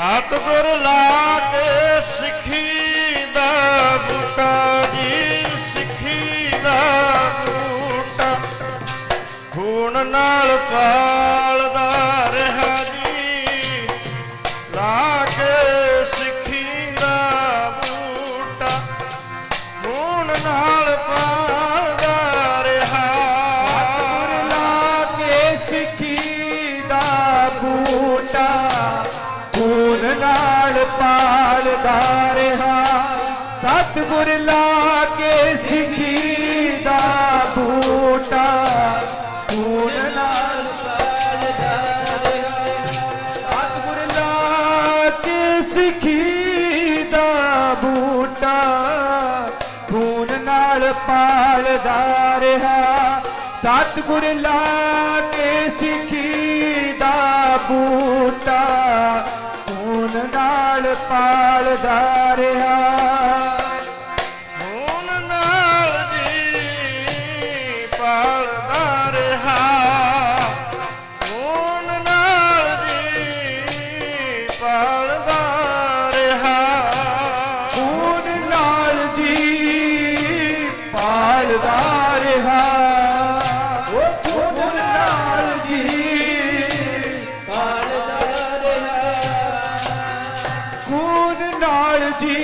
ਹੱਥ ਗੁਰ ਲਾ ਕੇ ਸਿੱਖੀ ਦਾ ਬੂਟਾ ਜੀ ਸਿੱਖੀ ਦਾ ਬੂਟਾ। ਖੂਨ ਨਾਲ ਪਾਲਦਾ ਰਿਹਾ ਜੀ, ਲਾ ਕੇ ਸਿੱਖੀ ਦਾ ਬੂਟਾ। ਖੂਨ ਨਾਲ ਪਾਲਦਾ ਰਿਹਾ। ਲਾ ਕੇ ਸਿੱਖੀ ਦਾ ਬੂਟਾ। ਨਾਲ ਪਾਲਦਾ ਰਿਹਾ ਸਤਿਗੁਰ ਲਾ ਕੇ ਸਿੱਖੀ ਦਾ ਬੂਟਾ। ਖੂਨ ਨਾਲ ਪਾਲਦਾ ਰਿਹਾ ਸਤਿਗੁਰ ਲਾ ਕੇ ਸਿੱਖੀ ਦਾ ਬੂਟਾ। ਖੂਨ ਨਾਲ ਪਾਲਦਾ ਰਿਹਾ ਸਤਿਗੁਰ ਲਾ ਕੇ ਸਿੱਖੀ ਦਾ ਬੂਟਾ। ਪਾਲਦਾ ਰਿਹਾ ਖੂਨ ਨਾਲ ਜੀ ਪਾਲਦਾ ਰਿਹਾ ਖੂਨ ਨਾਲ ਜੀ ਪਾਲਦਾ ਰਿਹਾ ਖੂਨ ਨਾਲ ਜੀ ਪਾਲਦਾ ਰਿਹਾ ਨਾਲ ਜੀ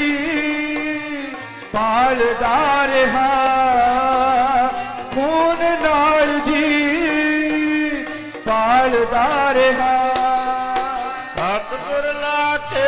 ਪਾਲਦਾ ਰਿਹਾ ਖੂਨ ਨਾਲ ਜੀ ਪਾਲਦਾ ਰਿਹਾ ਸਤਿਗੁਰ ਲਾ ਕੇ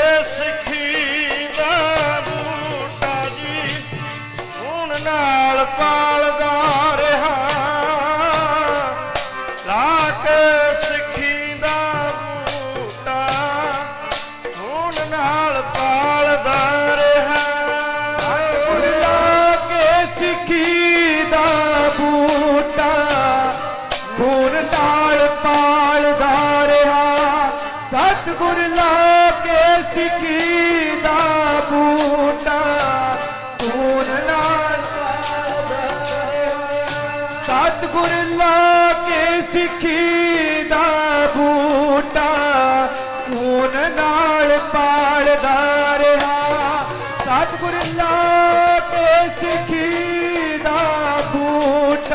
ਸਤਿਗੁਰ ਲਾ ਕੇ ਸਿੱਖੀ ਦਾ ਬੂਟਾ ਖੂਨ ਨਾਲ ਪਾਲਦਾ ਸਤਿਗੁਰ ਲਾ ਕੇ ਸਿੱਖੀ ਦਾ ਬੂਟਾ ਖੂਨ ਨਾਲ ਪਾਲਦਾ ਰਿਹਾ। ਸਤਿਗੁਰ ਲਾ ਕੇ ਸਿੱਖੀ ਦਾ ਬੂਟਾ